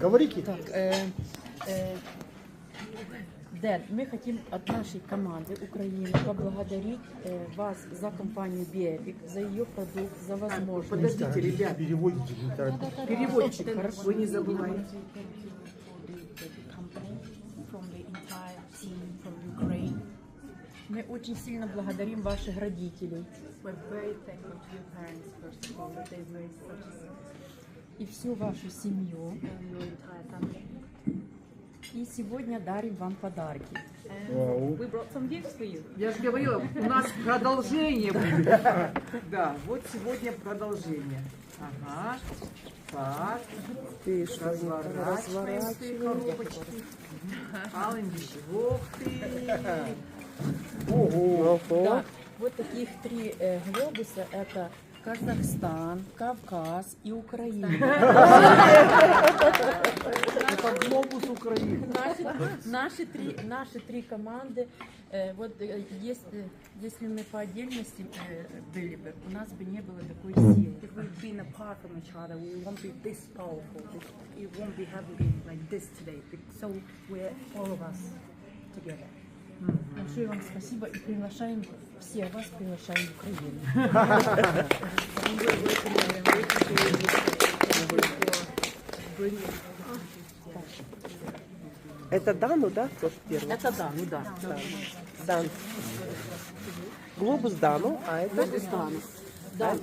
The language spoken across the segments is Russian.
Говорите. Так, э, э, Дэн, мы хотим от нашей команды Украины поблагодарить э, вас за компанию Биэпик, за ее продукт, за возможность. Подождите, ребят, Переводите. переводчик, хорошо, вы не забывайте. Мы очень сильно благодарим ваших родителей И всю вашу семью. И сегодня дарим вам подарки. And we brought some gifts for you. Я же говорила, у нас продолжение будет. Да, вот сегодня продолжение. Ага. Так. Ты Разворачиваем свои коробочки. Алым Ух ты. Ого. Да, вот таких три э, глобуса это Казахстан, Кавказ и Украина. Это глобус Украины. Наши, наши три, наши три команды, э, вот э, если, если мы по отдельности э, были бы, у нас бы не было такой силы. If we'd been apart from each other, we won't be this powerful. It won't be been like this today. So we're all of us together. Большое вам спасибо и приглашаем все вас приглашаем в Украину. Это Дану, да, тоже первый? Это да, ну да. Дан. Глобус Дану, а это Да.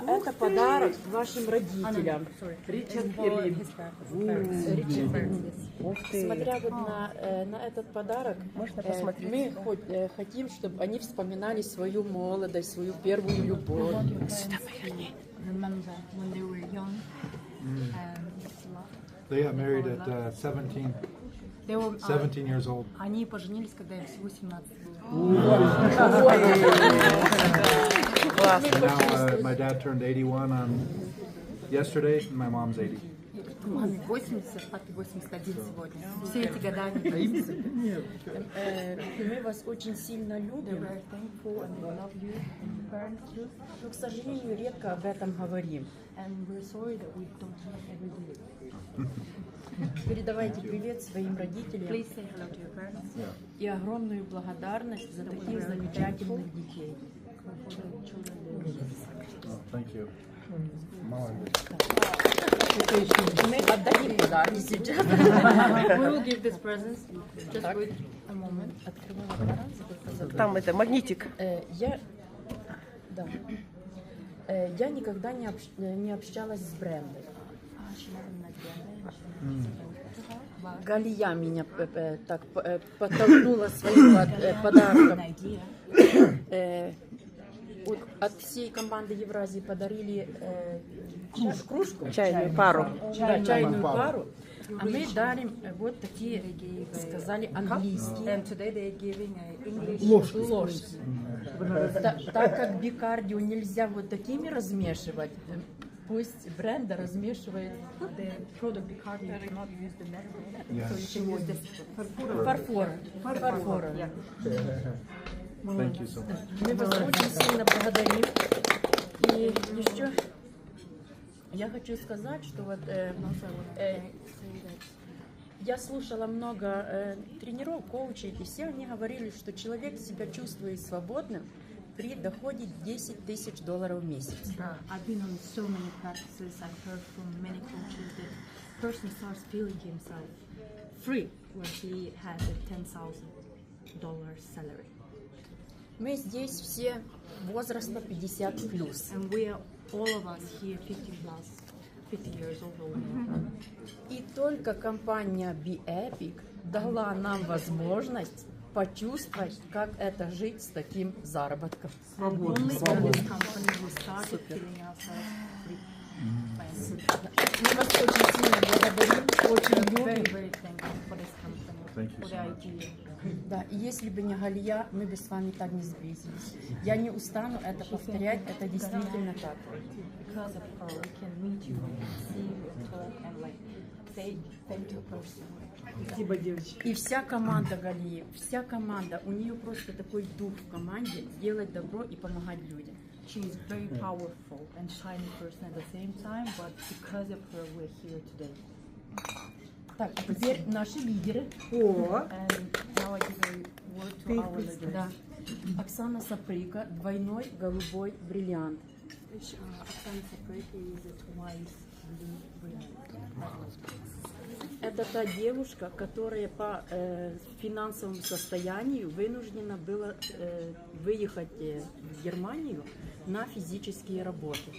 А это подарок вашим родителям. Ричард Перлин. Ух ты. Смотря вот на, э, на этот подарок, Можно э, посмотреть? мы хоть, э, хотим, чтобы они вспоминали свою молодость, свою первую любовь. remember when they were young. Um, They got married at uh, 17, they were, uh, 17 years old. они поженились, когда им всего 17 было. And now uh, my dad turned 81 on yesterday, and my mom's 80. Маме 80, папе 81 сегодня. Все эти года они. Э, и мы вас очень сильно любим, were thankful and they love you and your parents too. но, к сожалению, редко об этом говорим. And we're sorry that we don't have every day. Передавайте привет своим родителям Please say hello to your parents. и огромную благодарность за таких замечательных детей. Thank you. Молодец. Мы отдадим подарки сейчас. We will give this presents. Just wait a moment. Там это магнитик. Э, Я, да. Э, я никогда не, общ- э, не общалась с брендом. Галия меня так подтолкнула своим под- подарком. Э, вот От всей команды Евразии подарили э, ча- кружку, Чайную пару. да, чайную пару, а мы дарим э, вот такие, сказали, английские. And today they're giving a English. Ложки. Та- Так как бикардио нельзя вот такими размешивать, э, пусть бренда размешивает фарфор. Фарфор. Yeah. Thank you so much. Мы вас очень сильно благодарим. И еще я хочу сказать, что вот э, э, я слушала много э, тренеров, коучей, и все они говорили, что человек себя чувствует свободным при доходе 10 тысяч долларов в месяц. Uh, I've been on so many practices. I've heard from many coaches that person starts feeling himself free when he has a ten thousand dollars salary. Мы здесь все возраста 50 плюс. And we are all of us here 50 plus, 50 years old or more. И только компания BeEpic дала нам возможность почувствовать, как это жить с таким заработком. Свободно. Мы вас очень сильно благодарим, очень любим. Much. idea. Да, и если бы не Галия, мы бы с вами так не сблизились. Я не устану это повторять, это действительно так. Because of her, we can meet you, see you, talk, and like say thank you personally. Спасибо, девочки. И вся команда Галии, вся команда, у нее просто такой дух в команде делать добро и помогать людям. She is very powerful and shiny person at the same time, but because of her, we're here today. Так, а теперь наши лидеры. О, to Ты их. Да. Оксана Саприка, двойной голубой бриллиант. Оксана brilliant. Это та девушка, которая по э, финансовому состоянию вынуждена была э, выехать э, в Германию на физические работы.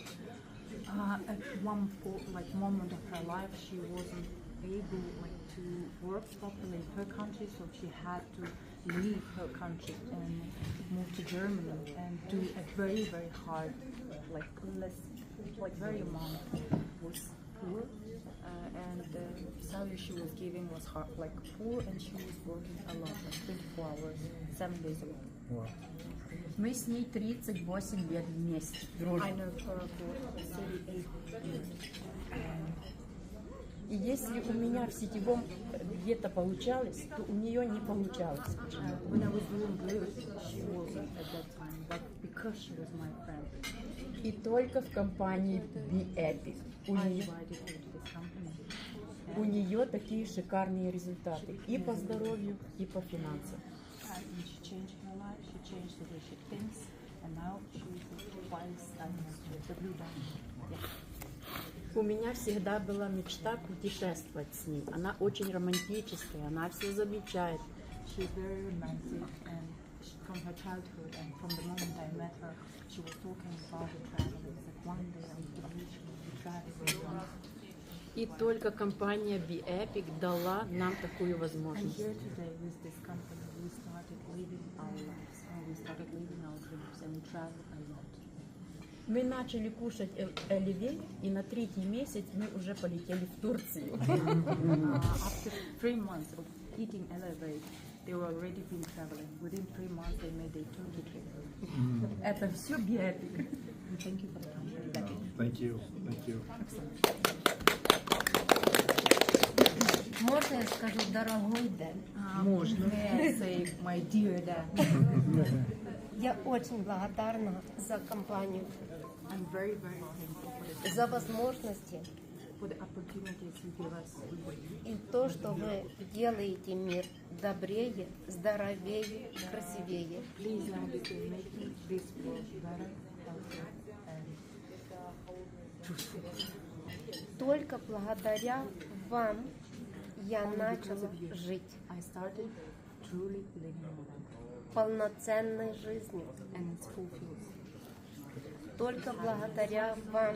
Uh, at one po- like moment of her life, she wasn't able like to work properly in her country, so she had to leave her country and move to Germany and do a very very hard, like less, like very amount was poor, uh, and the salary she was giving was hard, like poor, and she was working a lot, like 24 hours, seven days a week. Wow. Мы с ней 38 лет вместе I дружим. know her for 38 years. И если у меня в сетевом где-то получалось, то у нее не получалось. Uh, И только в компании BeEpic. У I нее, у нее такие шикарные результаты и по здоровью, и по финансам. Uh, and now she's twice diagnosed with the blue diamond. Yeah. У меня всегда была мечта путешествовать с ней. Она очень романтическая, она все замечает. She's very romantic, and she, from her childhood and from the moment I met her, she was talking about the traveling. That one day I will reach the traveling. И только компания BeEpic дала нам такую And возможность. here today with this company, we started living our lives, and we started living our dreams, and we travel a lot. Мы начали кушать оливей, и на третий месяц мы уже полетели в Турцию. Uh, after three months of eating elevate, they were already been traveling. Within three months, they made a Turkey trip. Это все. And thank you for the company. Thank you. Thank you. Можно я скажу дорогой Дэн? можно. Say, my dear dad, Я очень благодарна за компанию, I'm very, very thankful for, this, за возможности for the opportunities you give us. и то, что вы делаете мир добрее, здоровее, красивее. Please now begin making this world better, healthier, and Только благодаря вам я начала жить I started truly living my life, полноценной жизнью. and it's fulfilled. Только благодаря вам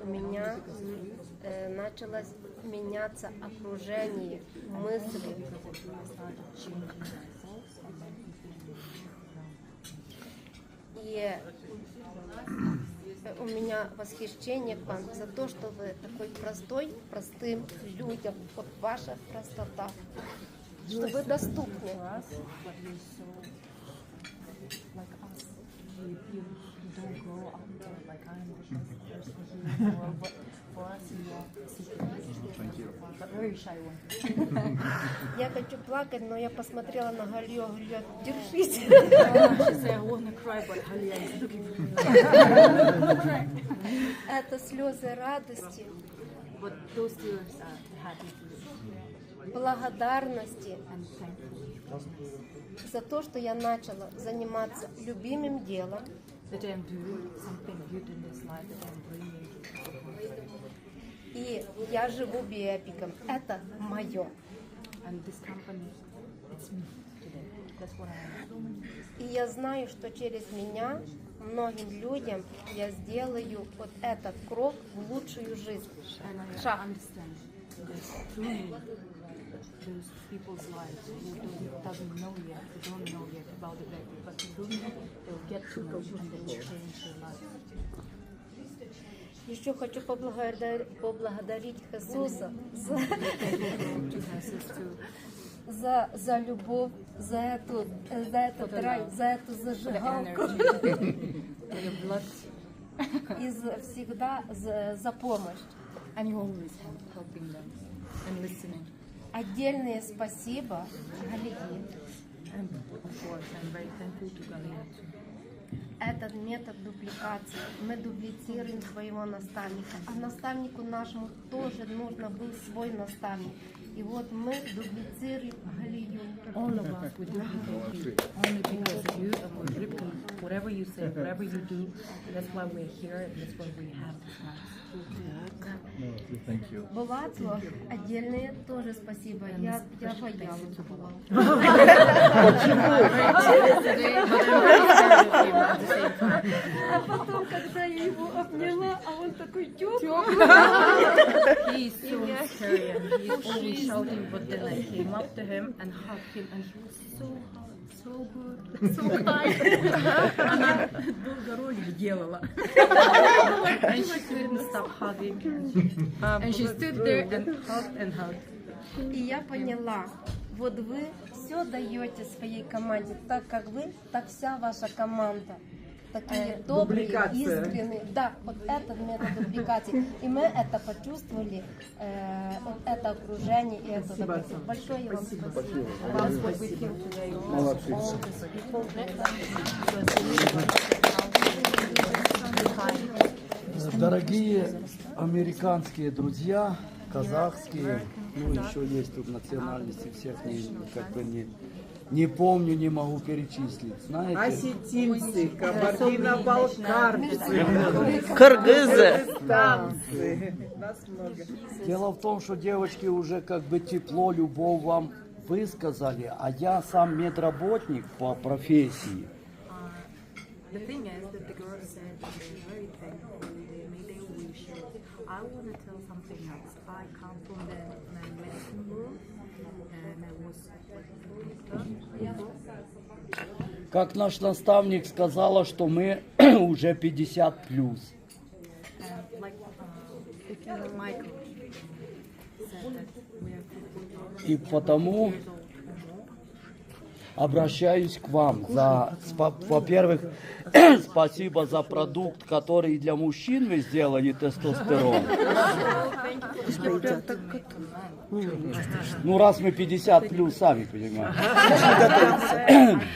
у меня э, началось меняться окружение, мысли. И э, у меня восхищение к вам за то, что вы такой простой, простым людям. Вот ваша простота. Что вы доступны. like us. You, you, don't grow one. Я хочу плакать, но я посмотрела на Галью, говорю, держись. Это слезы радости, благодарности за то, что я начала заниматься любимым делом, that I'm doing something good in this life that I'm bringing people. и я живу биэпиком. Это мое. And this company, it's me today. That's what I am. И я знаю, что через меня многим людям я сделаю вот этот крок в лучшую жизнь. Шаг. understand that through me, those people's lives who don't, doesn't know yet, who don't know yet about the Bible, but through me, they'll get to know and they will change their life. Еще хочу поблагодарить, поблагодарить Иисуса за, To Jesus to за, за любовь, за, эту, за этот рай, за эту for the зажигалку energy, for your blood, и за, всегда за, за помощь. And you always help helping them and listening. Отдельное спасибо Галии. And of course, I'm very thankful to Galina. Этот метод дупликации. Мы дублицируем своего наставника. А наставнику нашему тоже нужно был свой наставник. И вот мы дублицируем Галию. All of us only because you. Whatever you say, whatever you do, that's why we're here. and That's why we have this mass. Thank you. Булату отдельное тоже спасибо. Я, я боялась. была. А потом, когда я его обняла, а он такой теплый. He's so scary and he's always shouting, but then I came up to him and hugged him and he was so hot, So good, so kind. Она долго ролик делала. And she couldn't stop hugging. And she, and she stood there and hugged and hugged. И я поняла, вот вы все даете своей команде, так как вы, так вся ваша команда. Такие добрые, дубликация. искренние. Да, вот этот метод дубликации. И мы это почувствовали, э, вот это окружение и это Спасибо. Большое вам спасибо. Молодцы. People Дорогие американские друзья, казахские, ну еще есть тут национальности всех, не, как бы не, не помню, не могу перечислить. Знаете, Осетинцы, кабардино-балкарцы, Кыргызы. Нас много. дело в том, что девочки уже как бы тепло, любовь вам высказали, а я сам медработник по профессии. I want to tell something else. I come from the medicine world and I was Как наш наставник сказала, что мы уже 50 плюс. and like uh, Michael said that we are 50 И потому years old. Обращаюсь к вам за, во-первых, спасибо за продукт, который для мужчин вы сделали тестостерон. Ну, раз мы 50 плюс, сами понимаете.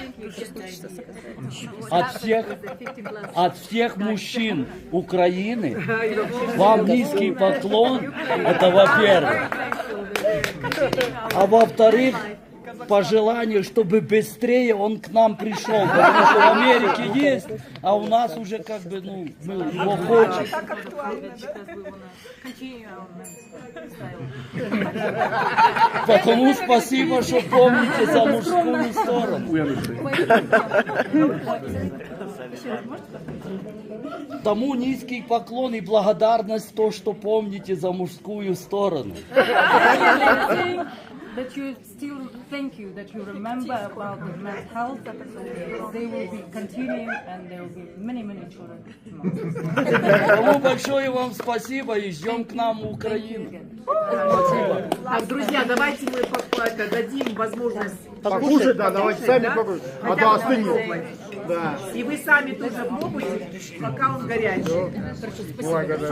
От всех, от всех мужчин Украины вам низкий поклон, это во-первых. А во-вторых, пожелание, чтобы быстрее он к нам пришел, потому что в Америке есть, а у нас уже как бы, ну, мы его lifestyle. Потому спасибо, что помните за мужскую сторону. Тому низкий поклон и благодарность то, что помните за мужскую сторону. That you still thank you that you remember about the men's health. They will be continuing and there will be many, many children. Тому большое вам спасибо и ждем к нам в Украину. Так, друзья, давайте мы дадим возможность Покушать, да, давайте сами покушать. А то остынет. Да. И вы сами тоже пробуйте, пока он горячий. Когда-